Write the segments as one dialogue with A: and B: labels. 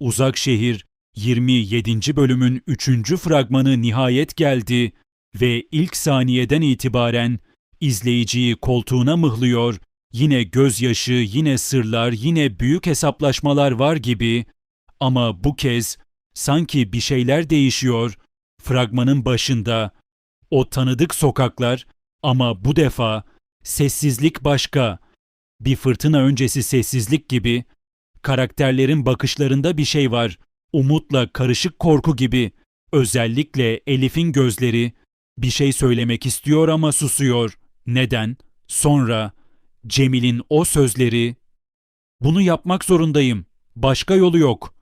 A: Uzak Şehir 27. bölümün 3. fragmanı nihayet geldi ve ilk saniyeden itibaren izleyiciyi koltuğuna mıhlıyor, yine gözyaşı, yine sırlar, yine büyük hesaplaşmalar var gibi ama bu kez sanki bir şeyler değişiyor. Fragmanın başında o tanıdık sokaklar ama bu defa sessizlik başka. Bir fırtına öncesi sessizlik gibi karakterlerin bakışlarında bir şey var. Umutla karışık korku gibi. Özellikle Elif'in gözleri bir şey söylemek istiyor ama susuyor. Neden? Sonra Cemil'in o sözleri bunu yapmak zorundayım. Başka yolu yok.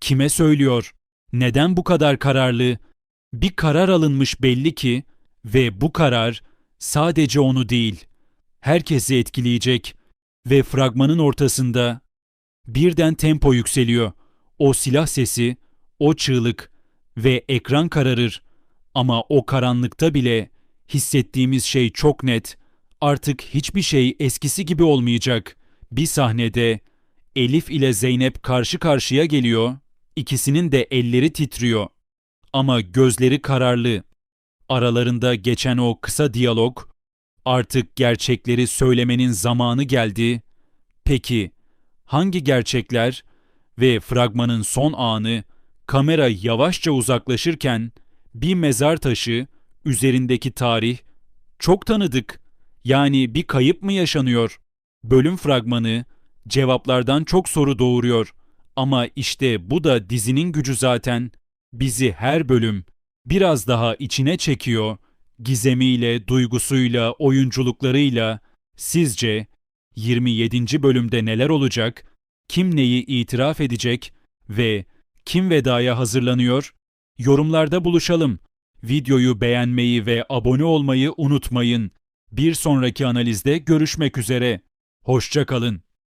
A: Kime söylüyor? Neden bu kadar kararlı? Bir karar alınmış belli ki ve bu karar sadece onu değil, herkesi etkileyecek ve fragmanın ortasında birden tempo yükseliyor. O silah sesi, o çığlık ve ekran kararır. Ama o karanlıkta bile hissettiğimiz şey çok net. Artık hiçbir şey eskisi gibi olmayacak. Bir sahnede Elif ile Zeynep karşı karşıya geliyor. İkisinin de elleri titriyor. Ama gözleri kararlı. Aralarında geçen o kısa diyalog artık gerçekleri söylemenin zamanı geldi. Peki hangi gerçekler ve fragmanın son anı kamera yavaşça uzaklaşırken bir mezar taşı üzerindeki tarih çok tanıdık. Yani bir kayıp mı yaşanıyor? Bölüm fragmanı cevaplardan çok soru doğuruyor. Ama işte bu da dizinin gücü zaten. Bizi her bölüm biraz daha içine çekiyor. Gizemiyle, duygusuyla, oyunculuklarıyla. Sizce 27. bölümde neler olacak? Kim neyi itiraf edecek ve kim vedaya hazırlanıyor? Yorumlarda buluşalım. Videoyu beğenmeyi ve abone olmayı unutmayın. Bir sonraki analizde görüşmek üzere. Hoşça kalın.